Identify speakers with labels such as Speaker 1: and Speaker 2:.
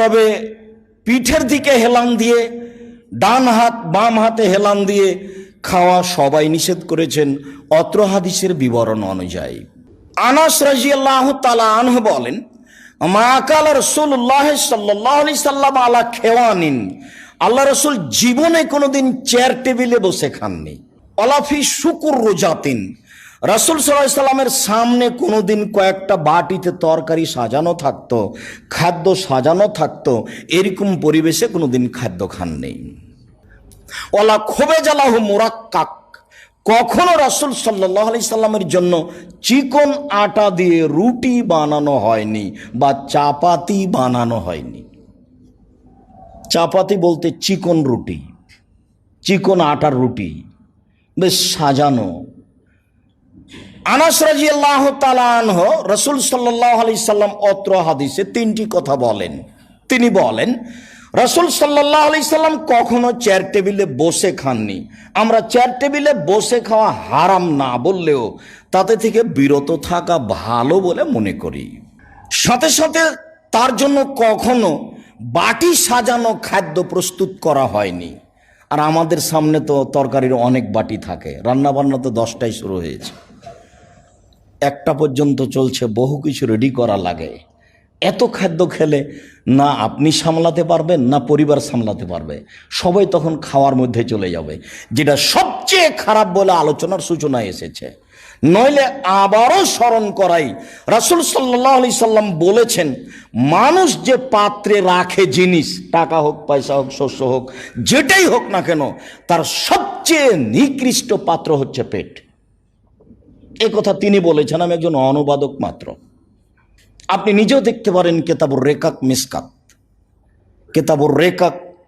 Speaker 1: তবে পিঠের দিকে হেলান দিয়ে, ডান হাত, বাম হাতে হেলান দিয়ে খাওয়া সবাই নিষেধ করেছেন অত্র হাদিসের বিবরণ অনুযায়ী। আনাস রাজিয়াল্লাহ তালা আনহ বলেন, মা কাল রসুল্লাহ সাল্লাহ আলি সাল্লাম আলা খেওয়ানিন। আল্লাহ রসুল জীবনে কোনোদিন চেয়ার টেবিলে বসে খাননি। অলাফি শুকুর রোজাতিন। রাসুল সাল্লামের সামনে কোনোদিন কয়েকটা বাটিতে তরকারি সাজানো থাকতো, খাদ্য সাজানো থাকতো, এরকম পরিবেশে কোনোদিন খাদ্য খান নেই। ওলা খোবে জ্বালাহ মোরাক্কাক। কখনো রাসুল সাল্লাহ আলি সাল্লামের জন্য চিকন আটা দিয়ে রুটি বানানো হয়নি বা চাপাতি বানানো হয়নি। চাপাতি বলতে চিকন রুটি, চিকন আটার রুটি, বেশ সাজানো। আনাস রাজি আল্লাহ তালানহ রসুল সাল্লাহ সাল্লাম অত্র হাদিসে তিনটি কথা বলেন। তিনি বলেন, রসুল সাল্লাহ আলি সাল্লাম কখনো চেয়ার টেবিলে বসে খাননি। আমরা চেয়ার টেবিলে বসে খাওয়া হারাম না বললেও তাতে থেকে বিরত থাকা ভালো বলে মনে করি। সাথে সাথে তার জন্য কখনো বাটি সাজানো খাদ্য প্রস্তুত করা হয়নি। আর আমাদের সামনে তো তরকারির অনেক বাটি থাকে। রান্না বান্না তো দশটায় শুরু হয়েছে। একটা পর্যন্ত চলছে, বহু কিছু রেডি করা লাগে। এত খাদ্য খেলে না আপনি সামলাতে পারবেন, না পরিবার সামলাতে পারবে। সবাই তখন খাওয়ার মধ্যে চলে যাবে। যেটা সবচেয়ে খারাপ বলে আলোচনার সূচনা এসেছে। নইলে আবারও স্মরণ করাই। রাসুল সাল্লাহ আলি সাল্লাম বলেছেন, মানুষ যে পাত্রে রাখে জিনিস, টাকা হোক, পয়সা হোক, শস্য হোক, যেটাই হোক না কেন, তার সবচেয়ে নিকৃষ্ট পাত্র হচ্ছে পেট। এ কথা তিনি বলেছেন, আমি একজন অনুবাদক মাত্র। আপনি নিজেও দেখতে পারেন কেতাবুর রেকাক মিসকাত। কেতাবুর রেকাক